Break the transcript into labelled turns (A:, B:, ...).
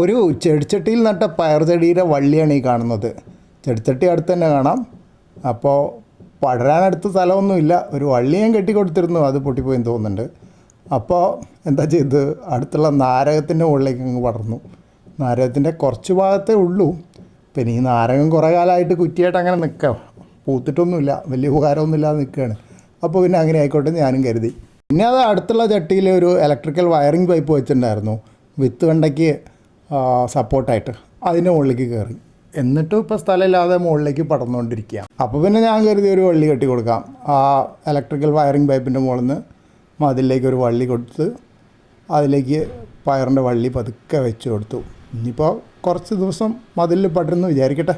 A: ഒരു ചെടിച്ചട്ടിയിൽ നട്ട പയർ ചെടിയുടെ വള്ളിയാണ് ഈ കാണുന്നത്. ചെടിച്ചട്ടി അടുത്ത് തന്നെ കാണാം. അപ്പോൾ പടരാനടുത്ത് സ്ഥലമൊന്നുമില്ല. ഒരു വള്ളി ഞാൻ കെട്ടിക്കൊടുത്തിരുന്നു. അത് പൊട്ടിപ്പോയെന്ന് തോന്നുന്നുണ്ട്. അപ്പോൾ എന്താ ചെയ്ത്? അടുത്തുള്ള നാരകത്തിന്റെ മുകളിലേക്ക് അങ്ങ് പടർന്നു. നാരകത്തിന്റെ കുറച്ച് ഭാഗത്തേ ഉള്ളൂ. പിന്നെ ഈ നാരകം കുറേ കാലമായിട്ട് കുറ്റിയായിട്ട് അങ്ങനെ നിൽക്കാം. പൂത്തിട്ടൊന്നുമില്ല. വലിയ ഉപകാരമൊന്നുമില്ലാതെ നിൽക്കുകയാണ്. അപ്പോൾ പിന്നെ അങ്ങനെ ആയിക്കോട്ടെ ഞാനും കരുതി. പിന്നെ അത് അടുത്തുള്ള ചട്ടിയിൽ ഒരു ഇലക്ട്രിക്കൽ വയറിംഗ് പൈപ്പ് വെച്ചിട്ടുണ്ടായിരുന്നു. വിത്ത് വെണ്ടയ്ക്ക് സപ്പോർട്ടായിട്ട് അതിന്റെ മുകളിലേക്ക് കയറി. എന്നിട്ടും ഇപ്പോൾ സ്ഥലമില്ലാതെ മുകളിലേക്ക് പടർന്നുകൊണ്ടിരിക്കുക അപ്പോൾ പിന്നെ ഞാൻ കരുതി ഒരു വള്ളി കെട്ടി കൊടുക്കാം. ആ ഇലക്ട്രിക്കൽ വയറിംഗ് പൈപ്പിന്റെ മുകളിൽ നിന്ന് മതിലേക്ക് ഒരു വള്ളി കൊടുത്ത് അതിലേക്ക് പയറിന്റെ വള്ളി പതുക്കെ വെച്ച് കൊടുത്തു. ഇനിയിപ്പോൾ കുറച്ച് ദിവസം മതിലിൽ പടരുന്നു വിചാരിക്കട്ടെ.